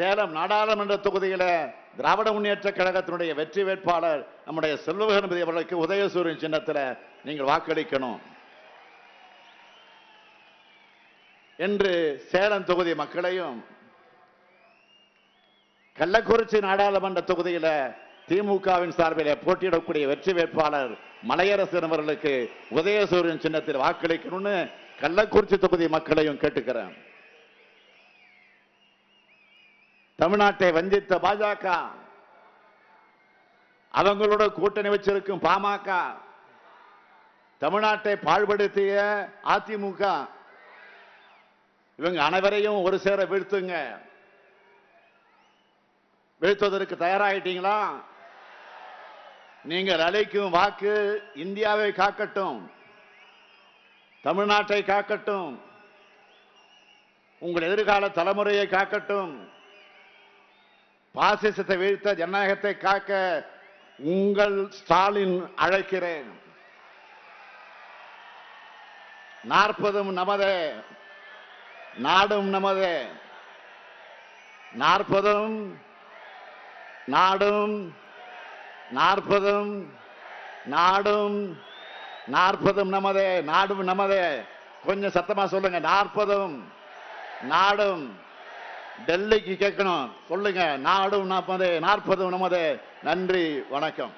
சேலம் நாடாளுமன்ற தொகுதியில திராவிட முன்னேற்ற கழகத்தினுடைய வெற்றி வேட்பாளர் நம்முடைய செல்வகணபதி அவர்களுக்கு உதயசூரியன் சின்னத்தில் நீங்கள் வாக்களிக்கணும். என்று சேலம் தொகுதி மக்களையும் கள்ளக்குறிச்சி நாடாளுமன்ற தொகுதியில திமுகவின் சார்பில் போட்டியிடக்கூடிய வெற்றி வேட்பாளர் மலையரசன் அவர்களுக்கு உதயசூரியன் சின்னத்தில் வாக்களிக்கணும்னு கள்ளக்குறிச்சி தொகுதி மக்களையும் கேட்டுக்கிறேன். தமிழ்நாட்டை வஞ்சித்த பாஜக. அவங்களோட கூட்டணி வச்சிருக்கும் பாமக. தமிழ்நாட்டை பாழ்படுத்திய அதிமுக. இவங்க அனைவரையும் ஒரு சேர வீழ்த்துங்க. வீழ்த்துவதற்கு தயாராகிட்டீங்களா நீங்கள் அழைக்கும் வாக்கு இந்தியாவை காக்கட்டும். தமிழ்நாட்டை காக்கட்டும். உங்கள் எதிர்கால தலைமுறையை காக்கட்டும். பாசிசத்தை வீழ்த்த ஜனநாயகத்தை காக்க உங்கள் ஸ்டாலின் அழைக்கிறேன். நாற்பதும் நமதே நாடும் நமதே. நாற்பதும் நாடும் நாற்பதும் நாடும் நாற்பதும் நமதே நாடும் நமதே. கொஞ்சம் சத்தமா சொல்லுங்க நாற்பதும் நாடும். டெல்லிக்கு கேட்கணும். சொல்லுங்க. நாடும் நாற்பது நாற்பது நமது. நன்றி வணக்கம்.